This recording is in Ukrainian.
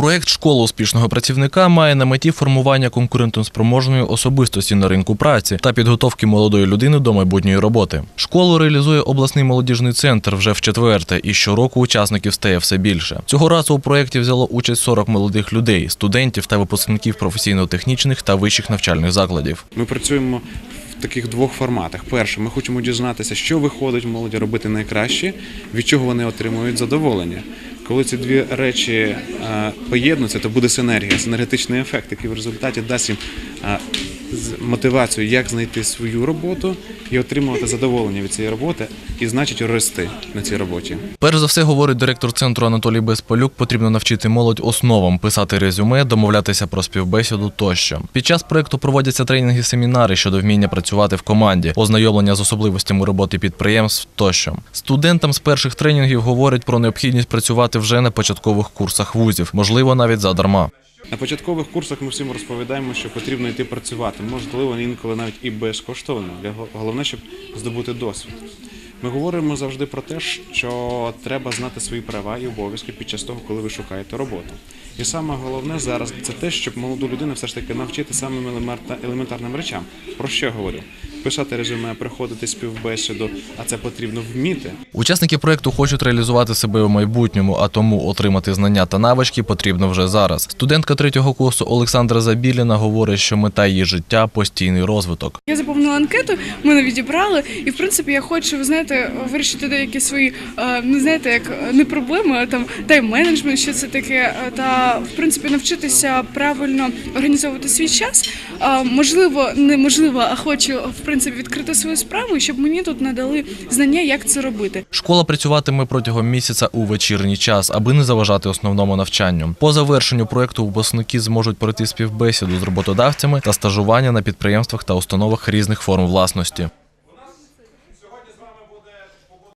Проект Школа успішного працівника має на меті формування конкурентоспроможної особистості на ринку праці та підготовки молодої людини до майбутньої роботи. Школу реалізує обласний молодіжний центр вже в четверте, і щороку учасників стає все більше. Цього разу у проєкті взяло участь 40 молодих людей, студентів та випускників професійно-технічних та вищих навчальних закладів. Ми працюємо в таких двох форматах. Перше, ми хочемо дізнатися, що виходить молоді робити найкраще, від чого вони отримують задоволення. Коли ці дві речі поєднуться, поєднуються, то буде синергія, синергетичний ефект, який в результаті дасть їм е, з- мотивацію, як знайти свою роботу і отримувати задоволення від цієї роботи, і значить рости на цій роботі. Перш за все, говорить директор центру Анатолій Безполюк, потрібно навчити молодь основам писати резюме, домовлятися про співбесіду тощо. Під час проекту проводяться тренінги, семінари щодо вміння працювати в команді, ознайомлення з особливостями роботи підприємств тощо. Студентам з перших тренінгів говорять про необхідність працювати вже на початкових курсах вузів, можливо, навіть задарма. На початкових курсах ми всім розповідаємо, що потрібно йти працювати. Можливо, інколи навіть і безкоштовно. Головне, щоб здобути досвід. Ми говоримо завжди про те, що треба знати свої права і обов'язки під час того, коли ви шукаєте роботу. І саме головне зараз це те, щоб молоду людину все ж таки навчити самим елементар- елементарним речам. Про що я говорю? Писати резюме, приходити співбесіду, а це потрібно вміти. Учасники проекту хочуть реалізувати себе у майбутньому, а тому отримати знання та навички потрібно вже зараз. Студентка третього курсу Олександра Забіліна говорить, що мета її життя постійний розвиток. Я заповнила анкету, мене відібрали, і в принципі я хочу, ви знаєте, вирішити деякі свої, е, не знаєте, як е, не проблеми, а там тайм-менеджмент, що це таке, е, та в принципі навчитися правильно організовувати свій час. А, можливо, неможливо, а хочу в принципі відкрити свою справу, щоб мені тут надали знання, як це робити. Школа працюватиме протягом місяця у вечірній час, аби не заважати основному навчанню. По завершенню проекту випускники зможуть пройти співбесіду з роботодавцями та стажування на підприємствах та установах різних форм власності.